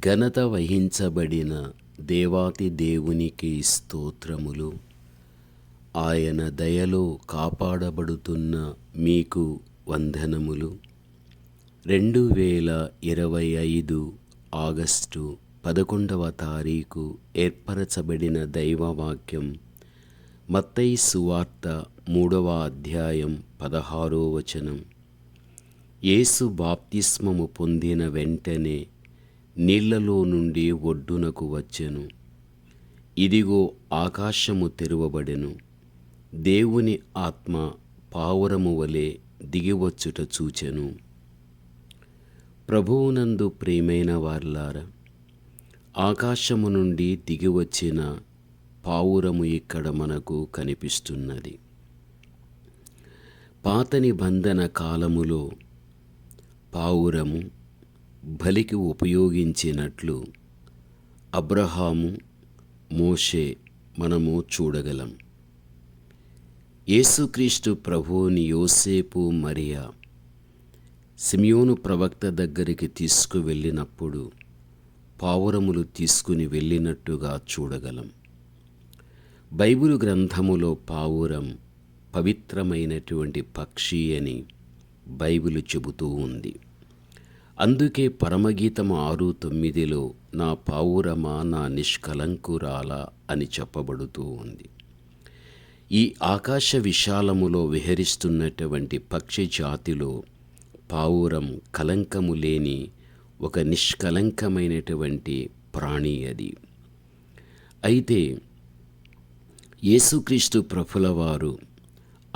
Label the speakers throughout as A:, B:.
A: ఘనత వహించబడిన దేవాతి దేవునికి స్తోత్రములు. ఆయన దయలో కాపాడబడుతున్న మీకు వందనములు. రెండు వేల ఇరవై ఐదు ఆగస్టు పదకొండవ తారీఖు ఏర్పరచబడిన దైవవాక్యం మత్తై సువార్త మూడవ అధ్యాయం పదహారో వచనం. యేసు బాప్తిస్మము పొందిన వెంటనే నీళ్ళలో నుండి ఒడ్డునకు వచ్చెను. ఇదిగో ఆకాశము తెరువబడెను. దేవుని ఆత్మ పావురము వలె దిగివచ్చుట చూచెను. ప్రభువునందు ప్రేమైన వార్లారా ఆకాశము నుండి దిగివచ్చిన పావురము ఇక్కడ మనకు కనిపిస్తున్నది. పాత నిబంధన కాలములో పావురము బలికి ఉపయోగించినట్లు అబ్రహాము మోషే మనము చూడగలం. యేసుక్రీస్తు ప్రభువుని యోసేపు మరియా సిమియోను ప్రవక్త దగ్గరికి తీసుకువెళ్ళినప్పుడు పావురములు తీసుకుని వెళ్ళినట్టుగా చూడగలం. బైబిలు గ్రంథములో పావురం పవిత్రమైనటువంటి పక్షి అని బైబిలు చెబుతూ ఉంది. అందుకే పరమగీతము ఆరు తొమ్మిదిలో నా పావురమా నా నిష్కలంకురాల అని చెప్పబడుతూ ఉంది. ఈ ఆకాశ విశాలములో విహరిస్తున్నటువంటి పక్షి జాతిలో పావురం కలంకము లేని ఒక నిష్కలంకమైనటువంటి ప్రాణి అది. అయితే యేసుక్రీస్తు ప్రభుల వారు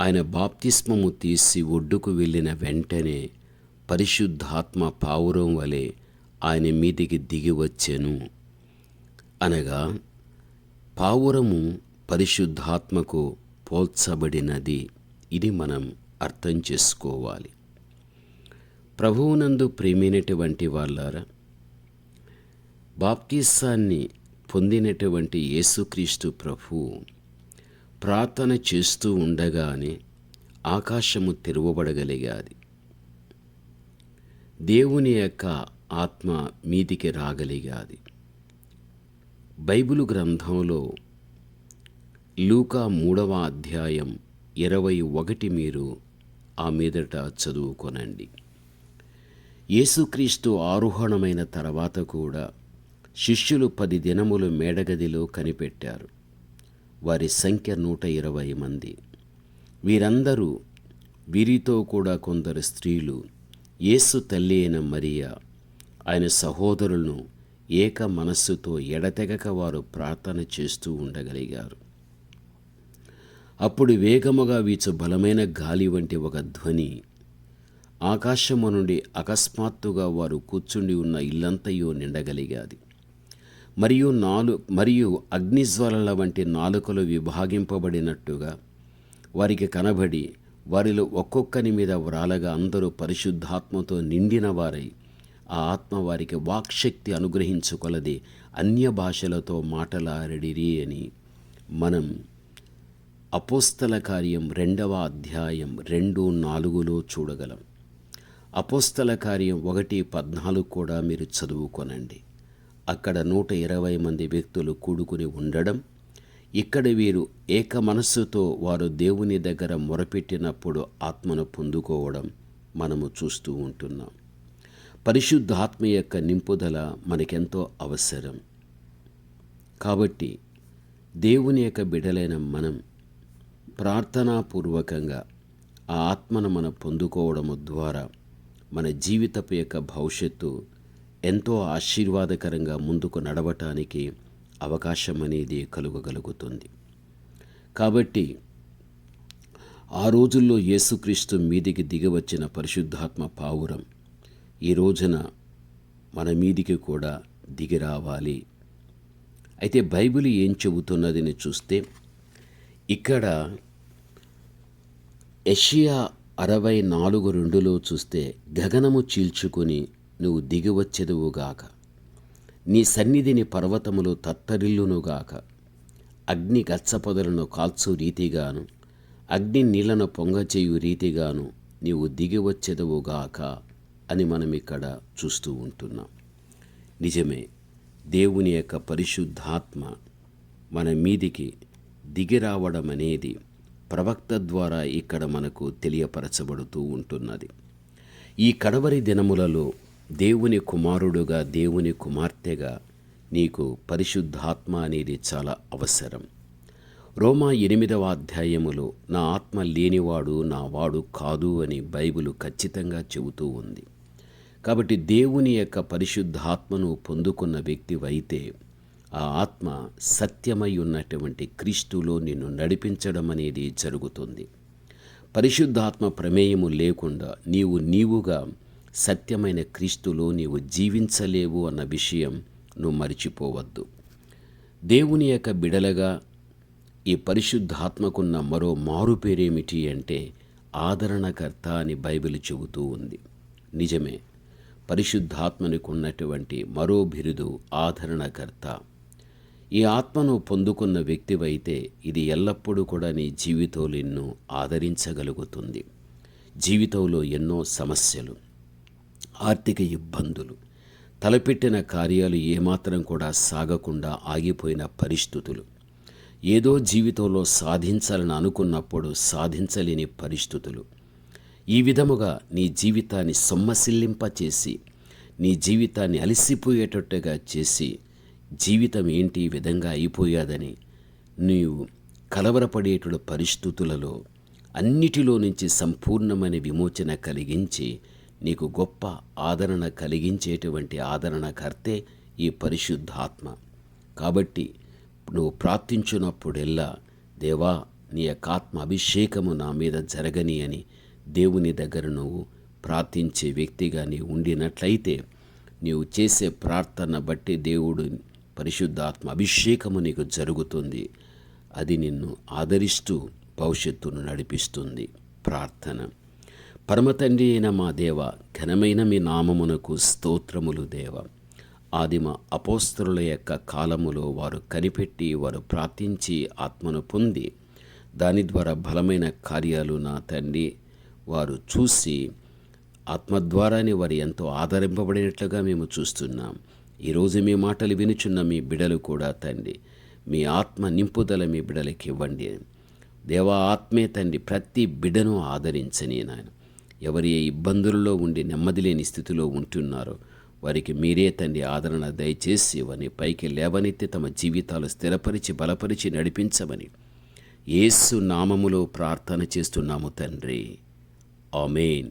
A: ఆయన బాప్తిస్మము తీసి ఒడ్డుకు వెళ్ళిన వెంటనే పరిశుద్ధాత్మ పావురం వలె ఆయన మీదికి దిగి వచ్చెను. అనగా పావురము పరిశుద్ధాత్మకు పోల్చబడినది. ఇది మనం అర్థం చేసుకోవాలి. ప్రభువునందు ప్రేమైనటువంటి వాళ్ళారా? బాప్తీసాన్ని పొందినటువంటి యేసుక్రీస్తు ప్రభు ప్రార్థన చేస్తూ ఉండగానే ఆకాశము తెరవబడగలిగాది. దేవుని యొక్క ఆత్మ మీదికి రాగలిగాది. బైబిలు గ్రంథంలో లూకా మూడవ అధ్యాయం ఇరవై ఒకటి మీరు ఆ మీదట చదువుకొనండి. యేసుక్రీస్తు ఆరోహణమైన తర్వాత కూడా శిష్యులు పది దినములు మేడగదిలో కనిపెట్టారు. వారి సంఖ్య నూట ఇరవై మంది. వీరందరూ వీరితో కూడా కొందరు స్త్రీలు యేసు తల్లి అయిన మరియా ఆయన సహోదరులను ఏక మనస్సుతో ఎడతెగక వారు ప్రార్థన చేస్తూ ఉండగలిగారు. అప్పుడు వేగముగా వీచు బలమైన గాలి వంటి ఒక ధ్వని ఆకాశము నుండి అకస్మాత్తుగా వారు కూర్చుండి ఉన్న ఇల్లంతయో నిండగలిగాది. మరియు నాలు మరియు అగ్నిజ్వాలల వంటి నాలుకలు విభాగింపబడినట్టుగా వారికి కనబడి వారిలో ఒక్కొక్కని మీద వ్రాలగా అందరూ పరిశుద్ధాత్మతో నిండిన వారై ఆ ఆత్మ వారికి వాక్శక్తి అనుగ్రహించుకొలది అన్య భాషలతో మాటలాడిరి అని. మనం అపోస్తల కార్యం రెండవ అధ్యాయం రెండు నాలుగులో చూడగలం. అపోస్తల కార్యం ఒకటి పద్నాలుగు కూడా మీరు చదువుకొనండి. అక్కడ నూట ఇరవై మంది వ్యక్తులు కూడుకుని ఉండడం ఇక్కడ వీరు ఏక మనస్సుతో వారు దేవుని దగ్గర మొరపెట్టినప్పుడు ఆత్మను పొందుకోవడం మనము చూస్తూ ఉంటున్నాం. పరిశుద్ధాత్మ యొక్క నింపుదల మనకెంతో అవసరం. కాబట్టి దేవుని యొక్క బిడలైన మనం ప్రార్థనాపూర్వకంగా ఆ ఆత్మను మనం పొందుకోవడము ద్వారా మన జీవితపు యొక్క భవిష్యత్తు ఎంతో ఆశీర్వాదకరంగా ముందుకు నడవటానికి అవకాశం అనేది కలుగగలుగుతుంది. కాబట్టి ఆ రోజుల్లో యేసుక్రీస్తు మీదికి దిగవచ్చిన పరిశుద్ధాత్మ పావురం ఈ రోజున మన మీదికి కూడా దిగిరావాలి అయితే బైబిల్ ఏం చెబుతున్నదని చూస్తే ఇక్కడ ఎషియా అరవై నాలుగు రెండులో చూస్తే గగనము చీల్చుకొని నువ్వు దిగివచ్చెదువుగాక నీ సన్నిధిని పర్వతములు తత్తరిల్లునుగాక. అగ్ని గచ్చపొదలను కాల్చు రీతిగాను అగ్ని నీళ్ళను పొంగచేయు రీతిగాను నీవు దిగివచ్చెదవుగాక అని మనం ఇక్కడ చూస్తూ ఉంటున్నాం. నిజమే దేవుని యొక్క పరిశుద్ధాత్మ మన మీదికి దిగిరావడం అనేది ప్రవక్త ద్వారా ఇక్కడ మనకు తెలియపరచబడుతూ ఉంటున్నది. ఈ కడవరి దినములలో దేవుని కుమారుడుగా దేవుని కుమార్తెగా నీకు పరిశుద్ధాత్మ అనేది చాలా అవసరం. రోమా ఎనిమిదవ అధ్యాయములో నా ఆత్మ లేనివాడు నా వాడు కాదు అని బైబిల్ ఖచ్చితంగా చెబుతూ ఉంది. కాబట్టి దేవుని యొక్క పరిశుద్ధాత్మను పొందుకున్న వ్యక్తివైతే ఆ ఆత్మ సత్యమై ఉన్నటువంటి క్రీస్తులో నిన్ను నడిపించడం అనేది జరుగుతుంది. పరిశుద్ధాత్మ ప్రమేయము లేకుండా నీవు నీవుగా సత్యమైన క్రీస్తులో నీవు జీవించలేవు అన్న విషయం నువ్వు మరిచిపోవద్దు. దేవుని యొక్క బిడలగా ఈ పరిశుద్ధాత్మకున్న మరో మారు పేరేమిటి అంటే ఆదరణకర్త అని బైబిల్ చెబుతూ ఉంది. నిజమే పరిశుద్ధాత్మనికి ఉన్నటువంటి మరో బిరుదు ఆదరణకర్త. ఈ ఆత్మను పొందుకున్న వ్యక్తివైతే ఇది ఎల్లప్పుడూ కూడా నీ జీవితంలో ఎన్నో ఆదరించగలుగుతుంది. జీవితంలో ఎన్నో సమస్యలు ఆర్థిక ఇబ్బందులు. తలపెట్టిన కార్యాలు ఏమాత్రం కూడా సాగకుండా ఆగిపోయిన పరిస్థితులు. ఏదో జీవితంలో సాధించాలని అనుకున్నప్పుడు సాధించలేని పరిస్థితులు. ఈ విధముగా నీ జీవితాన్ని సొమ్మసిల్లింపచేసి నీ జీవితాన్ని అలసిపోయేటట్టుగా చేసి జీవితం ఏంటి ఈ విధంగా అయిపోయాదని నీవు కలవరపడేటువంటి పరిస్థితులలో అన్నిటిలో నుంచి సంపూర్ణమైన విమోచన కలిగించి నీకు గొప్ప ఆదరణ కలిగించేటువంటి ఆదరణకర్తే ఈ పరిశుద్ధాత్మ. కాబట్టి నువ్వు ప్రార్థించున్నప్పుడెల్లా దేవా నీ యొక్క ఆత్మ అభిషేకము నా మీద జరగని అని దేవుని దగ్గర నువ్వు ప్రార్థించే వ్యక్తిగా నీ ఉండినట్లయితే నీవు చేసే ప్రార్థన బట్టి దేవుడు పరిశుద్ధాత్మ అభిషేకము నీకు జరుగుతుంది. అది నిన్ను ఆదరిస్తూ భవిష్యత్తును నడిపిస్తుంది. ప్రార్థన. పరమతండ్రి అయిన మా దేవ ఘనమైన మీ నామమునకు స్తోత్రములు దేవ. ఆదిమ అపోస్తరుల యొక్క కాలములో వారు కనిపెట్టి వారు ప్రార్థించి ఆత్మను పొంది దాని ద్వారా బలమైన కార్యాలు నా తండ్రి వారు చూసి ఆత్మ ద్వారానే వారు ఎంతో ఆదరింపబడినట్లుగా మేము చూస్తున్నాం. ఈరోజు మీ మాటలు వినుచున్న మీ బిడలు కూడా తండ్రి మీ ఆత్మ నింపుదల మీ బిడలకి ఇవ్వండి. దేవా ఆత్మే తండ్రి ప్రతి బిడను ఆదరించని నాయన. ఎవరి ఏ ఇబ్బందులలో ఉండి నెమ్మది లేని స్థితిలో ఉంటున్నారో వారికి మీరే తండ్రి ఆదరణ దయచేసి వారిని పైకి లేవనెత్తి తమ జీవితాలు స్థిరపరిచి బలపరిచి నడిపించమని యేసు నామములో ప్రార్థన చేస్తున్నాము తండ్రి. ఆమెన్.